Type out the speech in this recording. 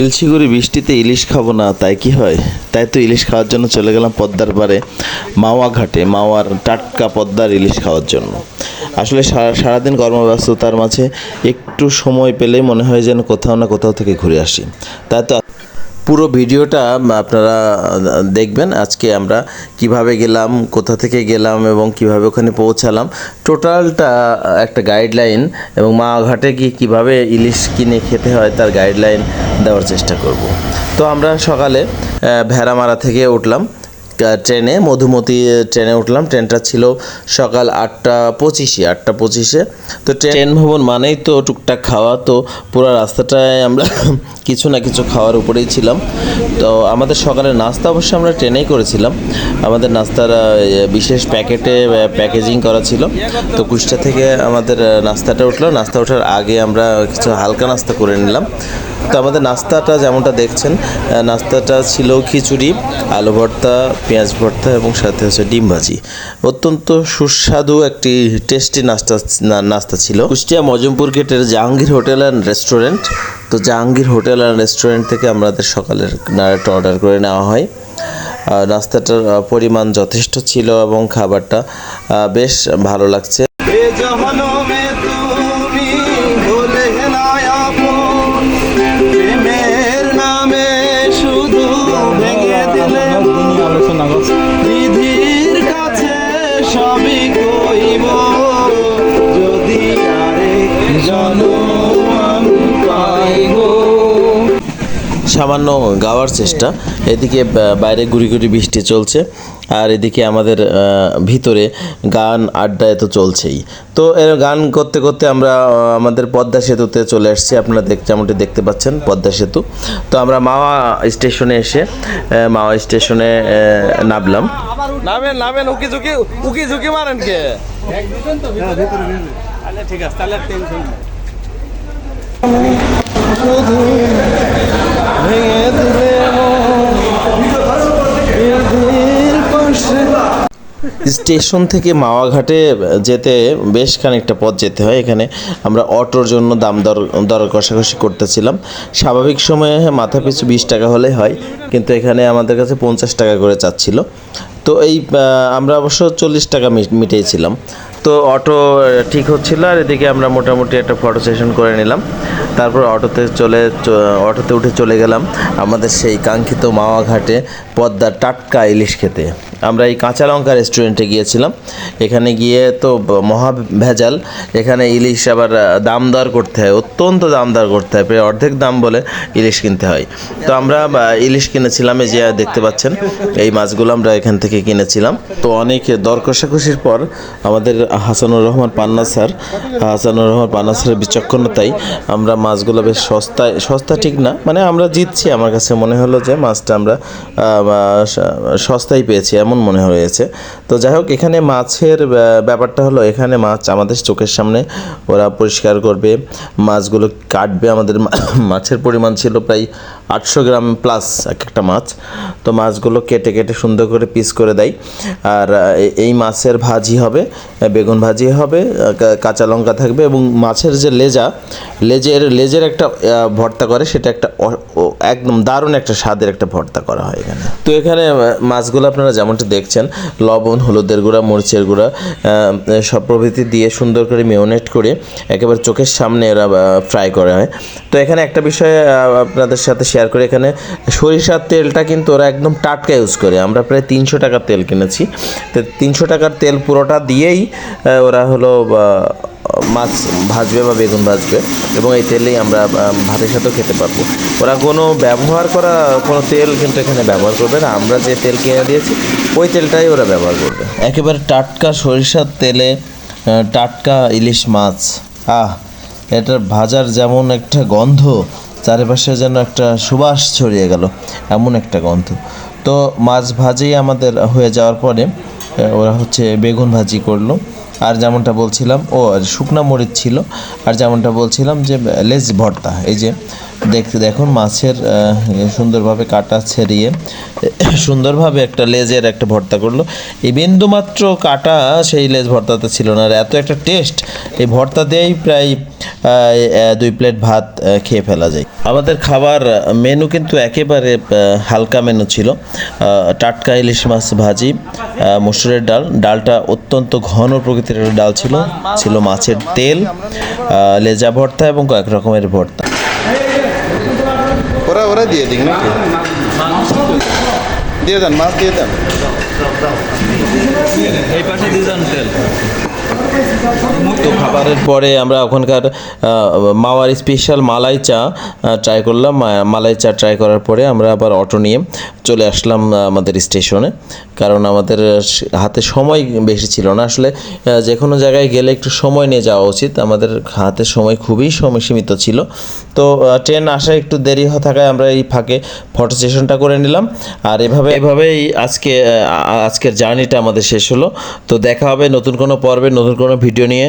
ইলশিগুড়ি বৃষ্টিতে ইলিশ খাব না, তাই কি হয়? তাই তো ইলিশ খাওয়ার জন্য চলে গেলাম পদ্মার পারে মাওয়া ঘাটে, মাওয়ার টাটকা পদ্মার ইলিশ খাওয়ার জন্য। আসলে সারা সারাদিন কর্মব্যস্ততার মাঝে একটু সময় পেলেই মনে হয় যেন কোথাও না কোথাও থেকে ঘুরে আসি। তাই তো পুরো ভিডিওটা আপনারা দেখবেন আজকে আমরা কীভাবে গেলাম, কোথা থেকে গেলাম এবং কীভাবে ওখানে পৌঁছালাম। টোটালটা একটা গাইডলাইন এবং মা ঘাটে গিয়ে কীভাবে ইলিশ কিনে খেতে হয় তার গাইডলাইন দেওয়ার চেষ্টা করব। তো আমরা সকালে ভেড়ামারা থেকে উঠলাম। ট্রেনে, মধুমতি ট্রেনে উঠলাম। ট্রেনটা ছিল সকাল আটটা পঁচিশে আটটা পঁচিশে। তো ট্রেন ভবন মানেই তো টুকটাক খাওয়া। তো পুরো রাস্তাটায় আমরা কিছু না কিছু খাওয়ার উপরেই ছিলাম। তো আমাদের সকালের নাস্তা অবশ্যই আমরা ট্রেনেই করেছিলাম। আমাদের নাস্তার বিশেষ প্যাকেটে প্যাকেজিং করা ছিল। তো কুষ্টা থেকে আমাদের নাস্তাটা উঠল। নাস্তা ওঠার আগে আমরা কিছু হালকা নাস্তা করে নিলাম। তো আমাদের নাস্তাটা যেমনটা দেখছেন নাস্তাটা ছিল খিচুড়ি, আলু ভর্তা পেঁয়াজ ভর্তা এবং সাথে হচ্ছে ডিম ভাজি। অত্যন্ত সুস্বাদু একটি টেস্টি নাস্তা নাস্তা ছিল। কুষ্টিয়া মজমপুর গেটের জাহাঙ্গীর হোটেল অ্যান্ড রেস্টুরেন্ট। তো জাহাঙ্গীর হোটেল অ্যান্ড রেস্টুরেন্ট থেকে আমাদের সকালের নাড়াটা অর্ডার করে নেওয়া হয়। আর নাস্তাটার পরিমাণ যথেষ্ট ছিল এবং খাবারটা বেশ ভালো লাগছে। সামান্য গাওয়ার চেষ্টা। এদিকে বাইরে গুড়ি গুড়ি বৃষ্টি চলছে। আর এদিকে আমাদের ভিতরে গান আড্ডা তো চলছেই। তো এর গান করতে করতে আমরা আমাদের পদ্মা সেতুতে চলে আসছি। আপনারা দেখ যেমনটি দেখতে পাচ্ছেন পদ্মা সেতু। তো আমরা মাওয়া স্টেশনে এসে মাওয়া স্টেশনে নামলাম। নামেন নামেন উকি ঝুঁকি উকি ঝুঁকি মারেন কে? ঠিক আছে তাহলে টেনশন স্টেশন থেকে মাওয়াঘাটে যেতে বেশ খানিকটা পথ যেতে হয়। এখানে আমরা অটোর জন্য দাম দর দর কষাকষি করতেছিলাম। স্বাভাবিক সময়ে মাথা পিছু বিশ টাকা হলে হয়, কিন্তু এখানে আমাদের কাছে পঞ্চাশ টাকা করে চাচ্ছিল। তো এই আমরা অবশ্য চল্লিশ টাকা মিটিয়েছিলাম তো অটো ঠিক হচ্ছিল আর এদিকে আমরা মোটামুটি একটা ফটো সেশন করে নিলাম। তারপর অটোতে চলে অটোতে উঠে চলে গেলাম আমাদের সেই কাঙ্ক্ষিত মাওয়া ঘাটে পদ্মার টাটকা ইলিশ খেতে। আমরা এই কাঁচা লঙ্কা রেস্টুরেন্টে গিয়েছিলাম। এখানে গিয়ে তো মহা ভেজাল। এখানে ইলিশ আবার দাম দর করতে হয়, অত্যন্ত দাম দর করতে হয়, প্রায় অর্ধেক দাম বলে ইলিশ কিনতে হয়। তো আমরা ইলিশ কিনেছিলাম, এই যে দেখতে পাচ্ছেন, এই মাছগুলো আমরা এখান থেকে কিনেছিলাম। তো অনেক দর কষাকষির পর আমাদের হাসানুর রহমান পান্না স্যার, হাসানুর রহমান পান্না স্যারের বিচক্ষণতাই আমরা মাছগুলো বেশ সস্তায়, সস্তা ঠিক না মানে আমরা জিতছি। আমার কাছে মনে হলো যে মাছটা আমরা সস্তায় পেয়েছি। এমন মনে হয়েছে? তো যাই হোক এখানে মাছের ব্যাপারটা হলো এখানে মাছ আমাদের চোখের সামনে, ওরা পরিষ্কার করবে। মাছগুলো কাটবে, আমাদের মাছের পরিমাণ ছিল প্রায় আটশো গ্রাম প্লাস এক একটা মাছ। তো মাছগুলো কেটে কেটে সুন্দর করে পিস করে দেয়। আর এই মাছের ভাজি হবে বেগুন ভাজি হবে কাঁচা লঙ্কা থাকবে এবং মাছের যে লেজা, লেজের লেজের একটা ভর্তা করে, সেটা একটা একদম দারুণ একটা স্বাদের একটা ভর্তা করা হয় এখানে। তো এখানে মাছগুলো আপনারা যেমনটি দেখছেন, লবণ, হলুদের গুঁড়া, মরিচের গুঁড়া সব প্রভৃতি দিয়ে সুন্দর করে মেয়নেট করে একেবারে চোখের সামনে এরা ফ্রাই করা, হয়? তো এখানে একটা বিষয় আপনাদের সাথে শেয়ার করি। এখানে সরিষার তেলটা কিন্তু ওরা একদম টাটকা ইউজ করে। আমরা প্রায় তিনশো টাকার তেল কিনেছি। তো তিনশো টাকার তেল পুরোটা দিয়েই ওরা হলো মাছ ভাজবে বা বেগুন ভাজবে এবং এই তেলেই আমরা ভাতের সাথেও খেতে পারব। ওরা কোনো ব্যবহার করা, কোনো তেল কিন্তু এখানে ব্যবহার করবে না। আমরা যে তেল কিনে দিয়েছি, ওই তেলটাই ওরা ব্যবহার করবে। একেবারে টাটকা সরিষার তেলে টাটকা ইলিশ মাছ। আহ এটার ভাজার যেমন একটা গন্ধ, চারিপাশে যেন একটা সুবাস ছড়িয়ে গেল, এমন একটা গন্ধ। তো মাছ ভাজি আমাদের হয়ে যাওয়ার পরে ওরা হচ্ছে বেগুন ভাজি করল। আর যেমনটা বলছিলাম, ও শুকনা মরিচ ছিল, আর যেমনটা বলছিলাম যে লেজ ভর্তা, এই যে দেখতে দেখুন, মাছের সুন্দরভাবে কাটা ছেড়িয়ে, সুন্দরভাবে একটা লেজের একটা ভর্তা করল। এই বিন্দুমাত্র কাটা সেই লেজ ভর্তাতে ছিল না। আর এত একটা টেস্ট এই ভর্তা দিয়েই প্রায় দুই প্লেট ভাত খেয়ে ফেলা যায়। আমাদের খাবার মেনু কিন্তু একেবারে হালকা মেনু ছিল। টাটকা ইলিশ মাছ ভাজি মসুরের ডাল। ডালটা অত্যন্ত ঘন প্রকৃতির ডাল ছিল। ছিল মাছের তেল লেজা ভর্তা এবং কয়েক রকমের ভর্তা। ওরা ওরা দিয়ে দিন নাকি? দিয়ে দেন মাছ দিয়ে দেন। এই পাশে দিজন তেল। তো খাবারের পরে আমরা ওখানকার মাওয়ার স্পেশাল মালাই চা ট্রাই করলাম। মালাই চা ট্রাই করার পরে আমরা আবার অটো নিয়ে চলে আসলাম আমাদের স্টেশনে কারণ আমাদের হাতে সময় বেশি ছিল না। আসলে যে কোনো জায়গায় গেলে একটু সময় নিয়ে যাওয়া উচিত। আমাদের হাতে সময় খুবই সময় সীমিত ছিল। তো ট্রেন আসা একটু দেরি হওয়া থাকায় আমরা এই ফাঁকে ফটো সেশনটা করে নিলাম। আর এভাবে, এভাবেই আজকে আজকের জার্নিটা আমাদের শেষ হলো। তো দেখা হবে নতুন কোনো পর্বে, নতুন কোনো ভিডিও নিয়ে।